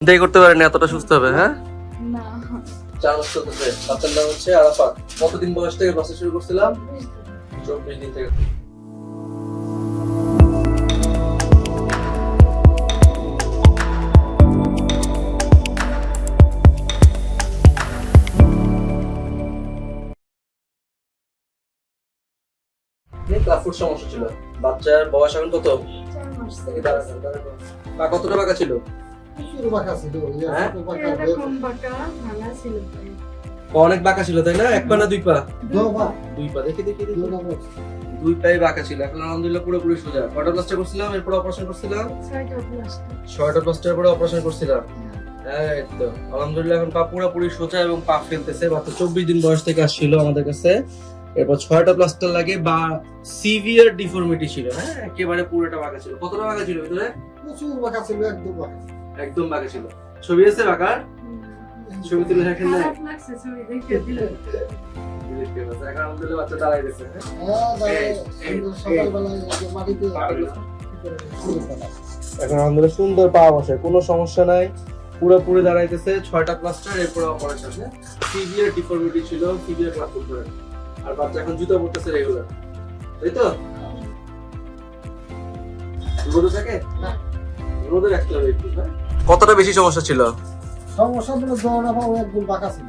চিন্তাই করতে পারেনি এতটা সুস্থ হবে হ্যাঁ? না। চার মাস চলতেছে। বাচ্চার নাম হচ্ছে আরাফাত। কতদিন বয়স থেকে বাচ্চা শুরু করছিলাম? চব্বিশ দিন থেকে। ক্লাফুট সমস্যা ছিল। বাচ্চার বয়স এখন কত? কতটা বাঁকা ছিল? হ্যাঁ? বাঁকা ছিল। পা অনেক বাঁকা ছিল তাই না? এক পা না দুই পা? দুই পা। দেখি দেখি দুই পায়ে বাঁকা ছিল এখন আলহামদুলিল্লাহ পুরোপুরি সোজা। কয়টা প্লাস্টার করছিলাম? এরপর অপারেশন করছিলাম? ছয়টা প্লাস্টার পরে অপারেশন করছিলাম। আলহামদুলিল্লাহ এখন পা পুরোপুরি সোজা এবং পা ফেলতেছে। মাত্র চব্বিশ দিন বয়স থেকে আসছিল আমাদের কাছে। এরপর ছয়টা প্লাস্টার লাগে বা সিভিয়ার ডিফর্মিটি ছিল হ্যাঁ? একেবারে পুরোটা বাঁকা ছিল। কতটা বাঁকা ছিল ভিতরে? একদম বাঁকা ছিল। ছবি আছে বাঁকার ছবি তুলে রাখেন না এখন বাচ্চা গেছে। হ্যাঁ? এখন সুন্দর পা বসে কোনো সমস্যা নাই। পুরোপুরি দাঁড়াইতেছে ছয়টা প্লাস্টার এরপরে অপারেশন সিভিয়ার ডিফর্মিটি ছিল সিভিয়ার ক্লাস করে আর বাচ্চা এখন জুতো পড়তেছে রেগুলার তাই তো? রোদে থাকে? রোদে রাখতে হবে একটু হ্যাঁ? কতটা বেশি সমস্যা ছিল? সমস্যা একদম বাঁকা ছিল।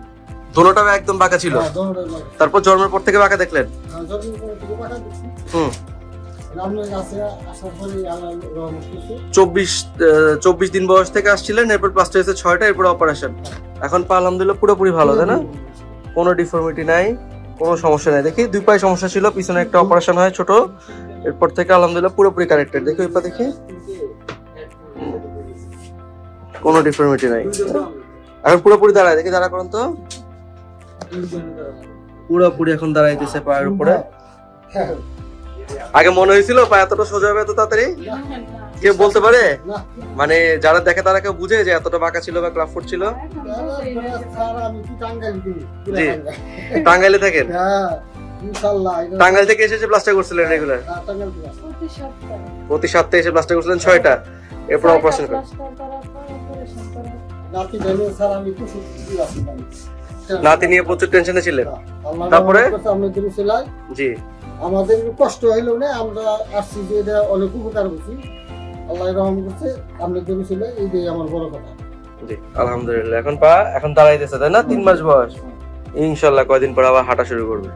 দোনোটা একদম বাঁকা ছিল? হ্যাঁ। তারপর জন্মের পর থেকে বাঁকা দেখলেন? হ্যাঁ। হুম। চব্বিশ চব্বিশ দিন বয়স থেকে আসছিলেন এরপর প্লাস্টার হয়েছে ছয়টা এরপর অপারেশন এখন পা আলহামদুলিল্লাহ পুরোপুরি ভালো তাই না? কোনো ডিফর্মিটি নাই কোনো সমস্যা নাই। দেখি দুই পায়ে সমস্যা ছিল পিছনে একটা অপারেশন হয় ছোট। এরপর থেকে আলহামদুলিল্লাহ পুরোপুরি কারেক্টেড দেখি ওই পা দেখি। কোনো ডিফর্মিটি নাই। এখন পুরোপুরি দাঁড়ায়, দেখি দাঁড়া করুন তো। পুরোপুরি এখন দাঁড়াইতেছে পায়ের উপরে। আগে মনে হয়েছিল পা এতটা সোজা হবে এত তাড়াতাড়ি? কেউ বলতে পারে? মানে যারা দেখে তারা কেউ বুঝে যে এতটা বাঁকা ছিল বা ক্লাফুট ছিল? জি। টাঙ্গাইলে থাকেন? টাঙ্গাইল থেকে এসে প্লাস্টার করছিলেন রেগুলার। প্রতি সপ্তাহে এসে প্লাস্টার করছিলেন ছয়টা। এরপর অপারেশন করেন। নাতি ভেবে, স্যার, আমি প্রচুর খুশি আছি, নাতি নিয়ে প্রচুর টেনশনে ছিলেন? আল্লাহ তারপরে? আমরা দূরে ছিলাই। জি। আমাদের কষ্ট হইলেও না আমরা আসছি যে এটা অনেক উপকার করছি আল্লাহ রহম করছে আমরা দূরে ছিল এইটাই আমার বড় কথা। জি আলহামদুলিল্লাহ। এখন পা এখন দাঁড়াইতেছে তাই না? তিন মাস বয়স। ইনশাল্লাহ কয়দিন পর আবার হাঁটা শুরু করবে?